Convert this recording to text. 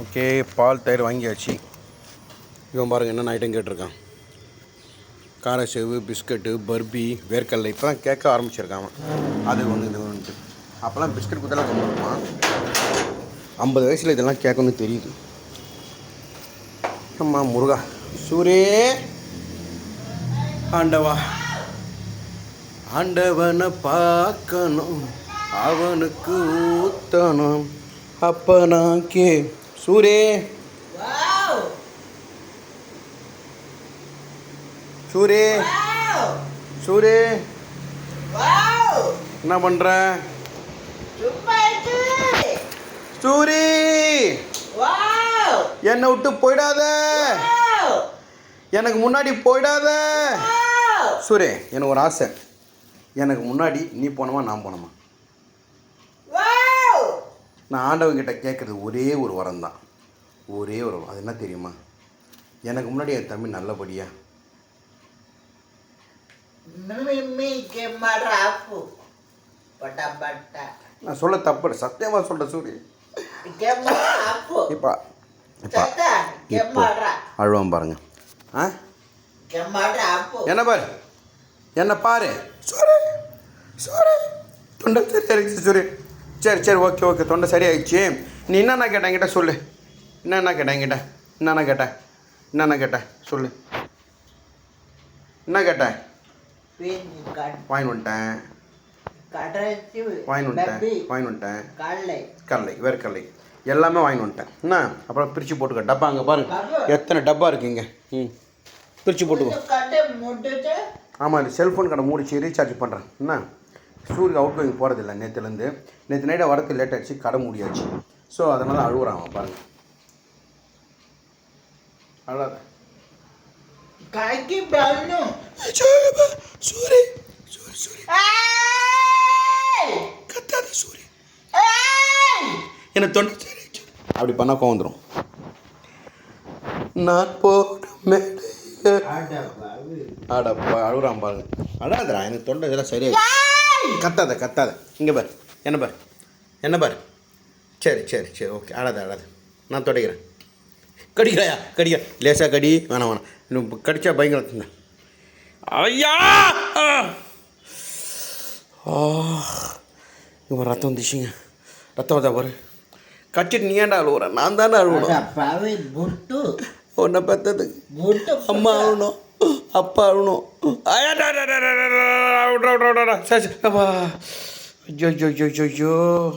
Okay பால் தயிர் வாங்கியாச்சு. இவன் பாருங்க என்னென்ன ஐட்டம் கேட்டிருக்கான். காரசேவு பிஸ்கட்டு பர்பி வேர்க்கடலை இப்போலாம் கேட்க ஆரம்பிச்சிருக்கான் அது ஒன்று இது ஒன்று அப்போல்லாம் பிஸ்கட் குத்தெல்லாம் கொண்டுருப்பான் ஐம்பது வயசில் இதெல்லாம் கேட்கணும்னு தெரியுது. அம்மா முருகா சூரே! ஆண்டவா ஆண்டவனை பார்க்கணும் அவனுக்கு ஊத்தணும். அப்போ நான் கே சூரே! சூரே! சூரே! என்ன பண்ற! சூரி! என்னை விட்டு போயிடாத! எனக்கு முன்னாடி போயிடாத! சூரே எனக்கு ஒரு ஆசை எனக்கு முன்னாடி நீ போனமா நான் போனோமா! நான் ஆண்டவங்கிட்ட கேட்குறது ஒரே ஒரு வரம் தான் ஒரே ஒரு அது என்ன தெரியுமா? எனக்கு முன்னாடி என் தம்பி நல்லபடியா. நான் சொல்ல தப்பு சத்தியமாக சொல்கிறேன் சூரி. Ke marapu. இப்போ. அழுவான் பாருங்க. ஆ. என்ன பாரு? என்ன பாரு? சூரி சூரி. தொண்டை சூரி. சரி சரி ஓகே ஓகே தொண்டை சரியாயிடுச்சு. நீ என்னென்ன கேட்ட என்கிட்ட சொல்லு. என்னென்ன கேட்ட என்கிட்ட? என்னென்ன கேட்ட? என்னென்ன கேட்ட? சொல்லு. என்ன கேட்ட? Pin kad வாங்கி வந்துட்டேன். வாங்கி வந்துட்டேன். வாங்கி வந்துட்டேன். கடலை வேர்க்கடலை எல்லாமே வாங்கி வந்துட்டேன். என்ன? அப்புறம் பிரித்து போட்டுக்க. டப்பா அங்கே பாருங்க. எத்தனை டப்பா இருக்குங்க ம். பிரித்து போட்டுக்கோ. ஆமாம் இந்த செல்ஃபோன் கடை மூடிச்சு ரீசார்ஜ் பண்ணுறேன் என்ன? சூரிய அவுட் கோயிங் போகிறதில்ல நேற்றுலேருந்து நேற்று நைட்டை வரது லேட் ஆகிடுச்சு கடை மூடியாச்சு. ஸோ அதனால் அழுகுறான் அவன் பாருங்க. அழாத. Kaki balnu. சூரி சூரி சூரி! கத்தாத சூரி! எனக்கு தொண்டை சரியாச்சு அப்படி பண்ணால் கோவந்துடும் நான் babi. ஆடப்பா அழுகுறான் பாருங்க. அழாதடா எனக்கு தொண்டை இதெல்லாம் சரியாயிடுச்சு. கத்தாத கத்தாத. இங்கே பாரு என்ன பாரு என்ன பாரு? சரி சரி சரி ஓகே அழாத அழாத. நான் தொடக்கிறேன். கடிக்கிறாயா கடிக்க லேசாக கடி வேணாம் வேணாம். இன்னும் கடிச்சா பயங்கர ஐயா! ஆ! இவன் ரத்தம் வந்துச்சுங்க. ரத்தம் வந்தா பாரு. கடிச்சிட்டு நீ ஏன்டா அழுகுற நான் தானே butu. உன்னை Butu. அம்மா அழுணும் அப்பா அருணும் ஐயோ ஐயோ ஐயோ ஐயோ